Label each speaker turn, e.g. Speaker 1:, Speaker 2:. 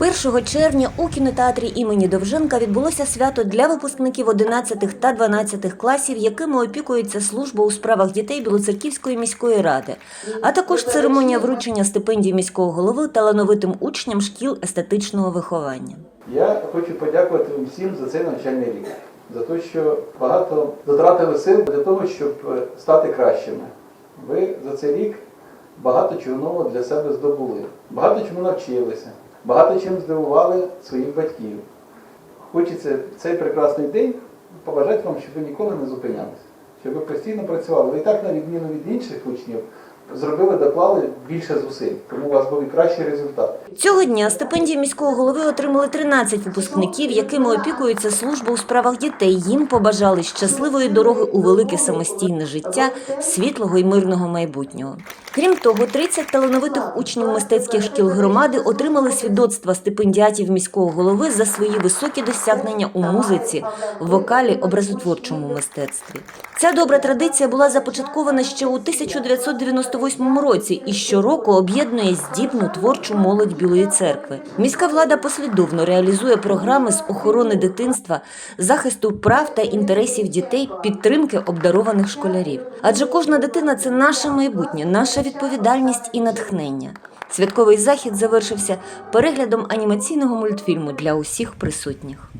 Speaker 1: 1 червня у кінотеатрі імені Довженка відбулося свято для випускників 11 та 12 класів, якими опікується служба у справах дітей Білоцерківської міської ради, а також церемонія вручення стипендій міського голови талановитим учням шкіл естетичного виховання.
Speaker 2: Я хочу подякувати всім за цей навчальний рік, за те, що багато затратили сил для того, щоб е, стати кращими. Ви за цей рік багато чого нового для себе здобули, багато чому навчилися, багато чим здивували своїх батьків. Хочеться в цей прекрасний день побажати вам, щоб ви ніколи не зупинялися, щоб ви постійно працювали. Ви і так, на відміну від інших учнів, зробили, доклали більше зусиль, тому у вас був і кращий результат.
Speaker 1: Цього дня стипендії міського голови отримали 13 випускників, якими опікується служба у справах дітей. Їм побажали щасливої дороги у велике самостійне життя, світлого і мирного майбутнього. Крім того, 30 талановитих учнів мистецьких шкіл громади отримали свідоцтва стипендіатів міського голови за свої високі досягнення у музиці, вокалі, образотворчому мистецтві. Ця добра традиція була започаткована ще у 1998 році і щороку об'єднує здібну творчу молодь Білої церкви. Міська влада послідовно реалізує програми з охорони дитинства, захисту прав та інтересів дітей, підтримки обдарованих школярів. Адже кожна дитина це наше майбутнє, наша відповідальність і натхнення. Святковий захід завершився переглядом анімаційного мультфільму для усіх присутніх.